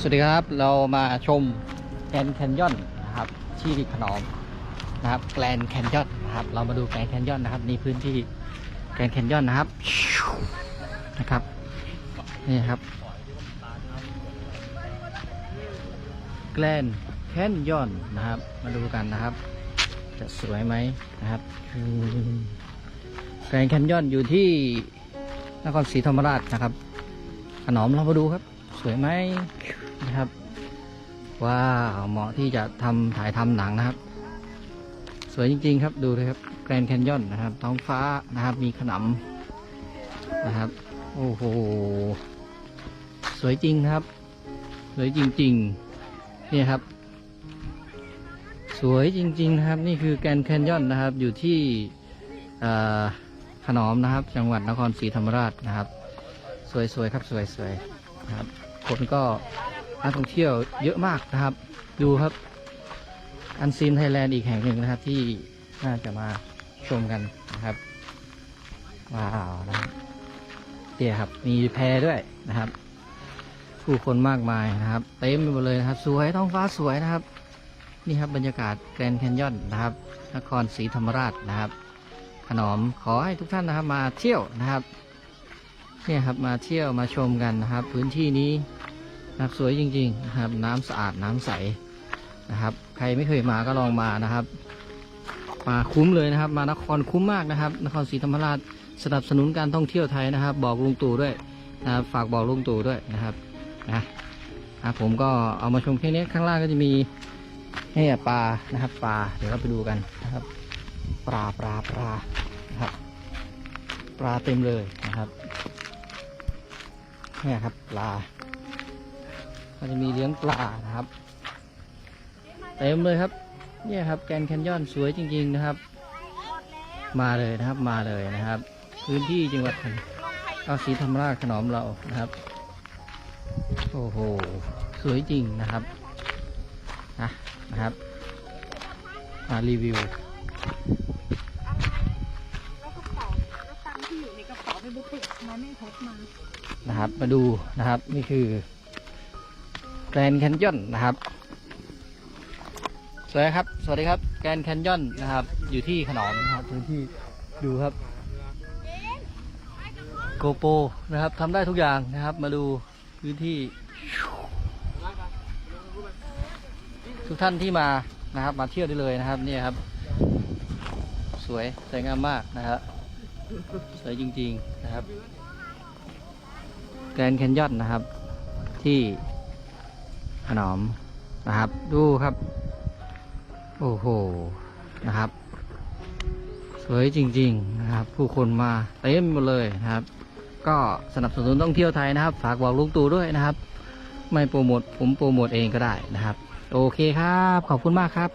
สวัสดีครับ เรามาชมแกนแคนยอนนะครับที่ขนอมนะครับแกรนแคนยอนนะครับเรามาดูแกรนแคนยอนนะครับนี่พื้นที่แกรนแคนยอนนะครับนะครับนี่ครับแกรนแคนยอนนะครับ มาดูกันนะครับ จะสวยไหมนะครับแกรนแคนยอนอยู่ที่นครศรีธรรมราชนะครับขนอมเรามาดูครับ สวยไหม นะครับ ว้าวเหมาะที่จะทำถ่ายทำหนังนะครับ สวยจริง ๆ ครับดูเลยครับแกรนแคนยอนนะครับ ท้องฟ้านะครับ มีขนำนะครับ โอ้โหสวยจริงครับ สวยจริงๆนี่ครับ สวยจริง ๆ นะครับ นี่คือแกรนแคนยอนนะครับ อยู่ที่ขนอมนะครับ จังหวัดนครศรีธรรมราชนะครับ สวยๆครับสวยๆนะครับ คนก็ นักท่องเที่ยวเยอะมากนะครับ ดูครับ อันซีนไทยแลนด์อีกแห่งหนึ่งนะครับ ที่น่าจะมาชมกันนะครับว้าวนะครับเนี่ยครับ มีแพด้วยนะครับ ผู้คนมากมายนะครับ เต็มไปหมดเลยนะครับ สวยท้องฟ้าสวยนะครับ นี่ครับบรรยากาศแกรนด์แคนยอนนะครับ นครศรีธรรมราชนะครับ ขนอมขอให้ทุกท่านนะครับมาเที่ยวนะครับเนี่ยครับมาเที่ยวมาชมกันนะครับ พื้นที่นี้ นะครับสวยจริงๆนะครับ น้ำสะอาดน้ำใสนะครับ ใครไม่เคยมาก็ลองมานะครับ มาคุ้มเลยนะครับ มานครคุ้มมากนะครับ นครศรีธรรมราชสนับสนุนการท่องเที่ยวไทยนะครับ บอกลุงตู่ด้วยนะครับฝากบอกลุงตู่ด้วยนะครับนะอะผมก็เอามาชมแค่นี้ข้างล่างก็จะมีให้ปลานะครับปลาเดี๋ยวเราไปดูกันนะครับ ปลาปลาปลานะครับ ปลาเต็มเลยนะครับนี่ครับปลา ก็จะมีเลี้ยงปลานะครับเต็มเลยครับเนี่ยครับแกรนด์แคนยอนสวยจริง ๆนะครับ มาเลยนะครับมาเลยนะครับ พื้นที่จังหวัดเอาศรีธรรมราชขนอมเรานะครับ โอ้โหสวยจริงนะครับนะนะครับมารีวิวแล้วกระเป๋าแล้วตังค์ที่อยู่ในกระเป๋าไปบุกทำไมไม่พกมานะครับมาดูนะครับนี่คือ แกรนแคนยอนนะครับสวัสดีครับ สวัสดีครับ แกรนแคนยอนนะครับ อยู่ที่ขนอมนะครับพื้นที่ดูครับโกโปนะครับทำได้ทุกอย่างนะครับ มาดูพื้นที่ ทุกท่านที่มานะครับ มาเที่ยวได้เลยนะครับนี่ครับ สวยสวยงามมากนะครับสวยจริง ๆนะครับแกรนแคนยอนนะครับ ที่ ขนอมนะครับ ดูครับ โอ้โหนะครับ สวยจริง ๆ นะครับ ผู้คนมาเต็มหมดเลยนะครับ ก็สนับสนุนท่องเที่ยวไทยนะครับ ฝากบอกลุงตู่ด้วยนะครับ ไม่โปรโมทผมโปรโมทเองก็ได้นะครับ โอเคครับ ขอบคุณมากครับ